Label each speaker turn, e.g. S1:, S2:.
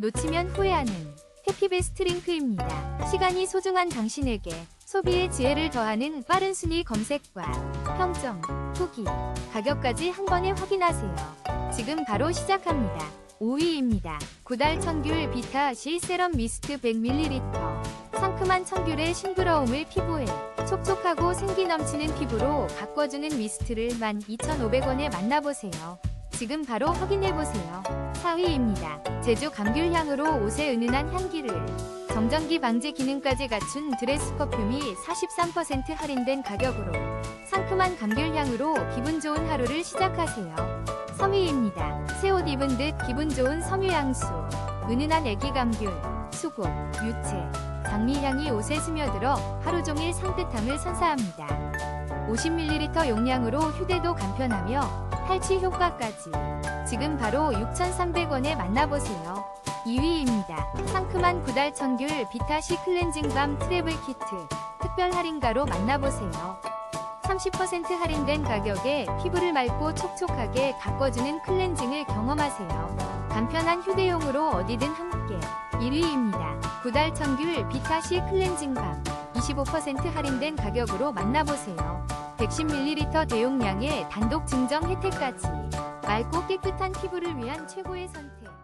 S1: 놓치면 후회하는 해피베스트 링크입니다. 시간이 소중한 당신에게 소비의 지혜를 더하는 빠른 순위 검색과 평점, 후기, 가격까지 한 번에 확인하세요. 지금 바로 시작합니다. 5위입니다. 구달 청귤 비타 C 세럼 미스트 100ml. 상큼한 청귤의 싱그러움을 피부에 촉촉하고 생기 넘치는 피부로 가꿔주는 미스트를 12,500원에 만나보세요. 지금 바로 확인해보세요. 4위입니다. 제주 감귤향으로 옷에 은은한 향기를 정전기 방지 기능까지 갖춘 드레스 퍼퓸이 43% 할인된 가격으로 상큼한 감귤향으로 기분 좋은 하루를 시작하세요. 3위입니다. 새 옷 입은 듯 기분 좋은 섬유향수 은은한 애기 감귤, 수국, 유채, 장미향이 옷에 스며들어 하루 종일 상뜻함을 선사합니다. 50ml 용량으로 휴대도 간편하며 탈취 효과까지 지금 바로 6,300원에 만나보세요. 2위입니다. 상큼한 구달 청귤 비타시 클렌징 밤 트래블 키트 특별 할인가로 만나보세요. 30% 할인된 가격에 피부를 맑고 촉촉하게 가꿔주는 클렌징을 경험하세요. 간편한 휴대용으로 어디든 함께 1위입니다. 구달 청귤 비타시 클렌징 밤25% 할인된 가격으로 만나보세요. 110ml 대용량의 단독 증정 혜택까지 맑고 깨끗한 피부를 위한 최고의 선택